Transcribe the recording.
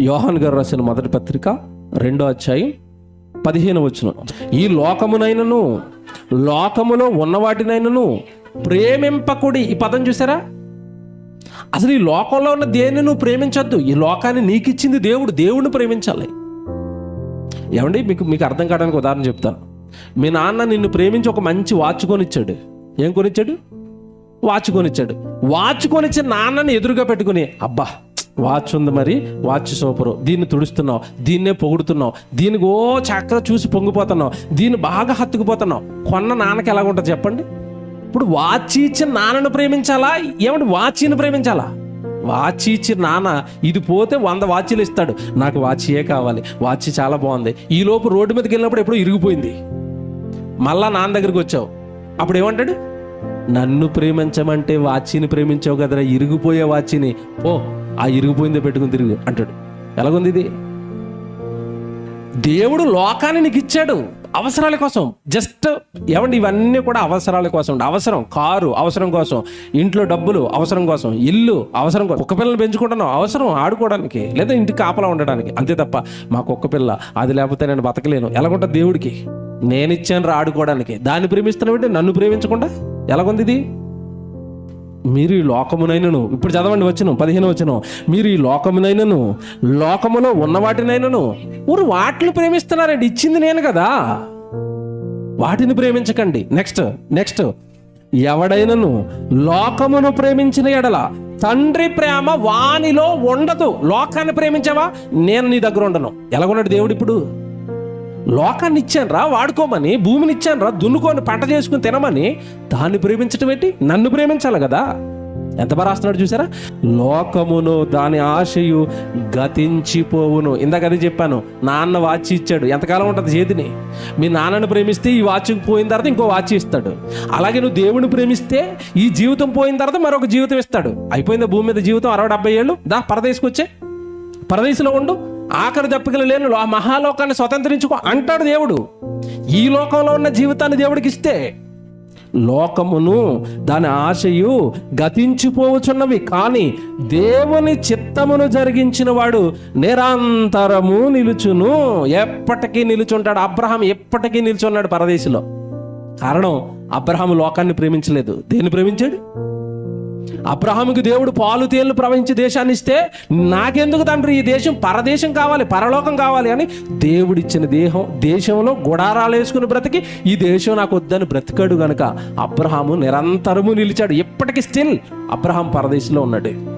యోహాన్ గారు రాసిన మొదటి పత్రిక రెండో అధ్యాయం పదిహేను వచ్చును ఈ లోకమునైనను లోకములో ఉన్నవాటినైనను ప్రేమింపకుడి ఈ పదం చూసారా? అసలు ఈ లోకంలో ఉన్న దేన్ని నువ్వు ప్రేమించొద్దు. ఈ లోకాన్ని నీకు ఇచ్చింది దేవుడు. దేవుడిని ప్రేమించాలి. ఏమండి? మీకు మీకు అర్థం కావడానికి ఉదాహరణ చెప్తాను. మీ నాన్న నిన్ను ప్రేమించి ఒక మంచి వాచ్ కొనిచ్చాడు. ఏం కొనిచ్చాడు? వాచ్ కొనిచ్చాడు. వాచ్ కొనిచ్చిన నాన్నని ఎదురుగా పెట్టుకుని అబ్బా వాచ్ ఉంది మరి వాచ్ సూపరు. దీన్ని తుడుస్తున్నావు దీన్నే పొగుడుతున్నావు దీనికి ఓ చక్కగా చూసి పొంగిపోతున్నావు దీన్ని బాగా హత్తుకుపోతున్నావు. కొన్న నాన్నకి ఎలా ఉంటుంది చెప్పండి. ఇప్పుడు వాచ్ ఇచ్చిన నాన్నను ప్రేమించాలా? ఏమంటే వాచీని ప్రేమించాలా? వాచ్ ఇచ్చి నాన్న ఇది పోతే వంద వాచీలు ఇస్తాడు. నాకు వాచియే కావాలి? వాచ్ చాలా బాగుంది. ఈ లోపు రోడ్డు మీదకి వెళ్ళినప్పుడు ఎప్పుడో ఇరిగిపోయింది. మళ్ళా నాన్న దగ్గరికి వచ్చావు. అప్పుడు ఏమంటాడు? నన్ను ప్రేమించమంటే వాచిని ప్రేమించావు కదరా ఇరిగిపోయే వాచిని. ఓ ఆ ఇరిగిపోయిందే పెట్టుకుని తిరుగు అంటాడు. ఎలాగుంది ఇది? దేవుడు లోకాన్ని నీకు ఇచ్చాడు అవసరాల కోసం. జస్ట్ ఏమండి ఇవన్నీ కూడా అవసరాల కోసం అవసరం కారు అవసరం కోసం ఇంట్లో డబ్బులు అవసరం కోసం ఇల్లు అవసరం కోసం. కుక్క పిల్లలు పెంచుకుంటున్నాం అవసరం ఆడుకోవడానికి లేదా ఇంటికి కాపలా ఉండడానికి. అంతే తప్ప మా కుక్క పిల్ల అది లేకపోతే నేను బతకలేను. ఎలాగుంటుంది దేవుడికి? నేను ఇచ్చాను రా ఆడుకోవడానికి. దాన్ని ప్రేమిస్తున్నావు నన్ను ప్రేమించకుండా? ఎలాగుంది ఇది? మీరు ఈ లోకమునైనను ఇప్పుడు చదవండి వచ్చను పదిహేను వచ్చను మీరు ఈ లోకమునైనను లోకములో ఉన్న వాటినైనను ఊరు వాటిని ప్రేమిస్తున్నారండి ఇచ్చింది నేను కదా. వాటిని ప్రేమించకండి. నెక్స్ట్ నెక్స్ట్ ఎవడైనను లోకమును ప్రేమించిన ఎడల తండ్రి ప్రేమ వానిలో ఉండదు. లోకాన్ని ప్రేమించావా? నేను నీ దగ్గర ఉండను. ఎలాగున్నాడు దేవుడు ఇప్పుడు? లోకాన్ని ఇచ్చాను రా వాడుకోమని భూమిని ఇచ్చాను రా దున్నుకొని పంట చేసుకుని తినమని దాన్ని ప్రేమించటం ఏంటి? నన్ను ప్రేమించాలి కదా. ఎంత బాగా రాస్తున్నాడు చూసారా? లోకమును దాని ఆశయు గతించిపోవును. ఇందాక అదే చెప్పాను నాన్న వాచ్ ఇచ్చాడు. ఎంతకాలం ఉంటుంది చేతిని? మీ నాన్నను ప్రేమిస్తే ఈ వాచ్ పోయిన తర్వాత ఇంకో వాచ్ ఇస్తాడు. అలాగే నువ్వు దేవుని ప్రేమిస్తే ఈ జీవితం పోయిన తర్వాత మరొక జీవితం ఇస్తాడు. అయిపోయిందా భూమి మీద జీవితం అరవై డెబ్బై ఏళ్ళు? దా పరదేశుకొచ్చే. పరదేశంలో ఉండు. ఆఖరి దప్పికలు లేని ఆ మహాలోకాన్ని స్వతంత్రించుకో అంటాడు దేవుడు. ఈ లోకంలో ఉన్న జీవితాన్ని దేవుడికి ఇస్తే లోకమును దాని ఆశయు గతించిపోవచున్నవి కానీ దేవుని చిత్తమును జరిగించిన వాడు నిరంతరము నిలుచును. ఎప్పటికీ నిలుచుంటాడు. అబ్రహాం ఎప్పటికీ నిలుచున్నాడు పరదేశంలో. కారణం అబ్రహాం లోకాన్ని ప్రేమించలేదు. దేన్ని ప్రేమించాడు? అబ్రహాముకి దేవుడు పాలు తేళ్ళు ప్రవహించి దేశాన్ని ఇస్తే నాకెందుకు తండ్రి? ఈ దేశం పరదేశం కావాలి పరలోకం కావాలి అని దేవుడిచ్చిన దేహం దేశంలో గుడారాలు వేసుకుని బ్రతికి ఈ దేశం నాకు వద్దని బ్రతికాడు గనక అబ్రహాము నిరంతరము నిలిచాడు. ఇప్పటికీ స్టిల్ అబ్రహాం పరదేశంలో ఉన్నాడు.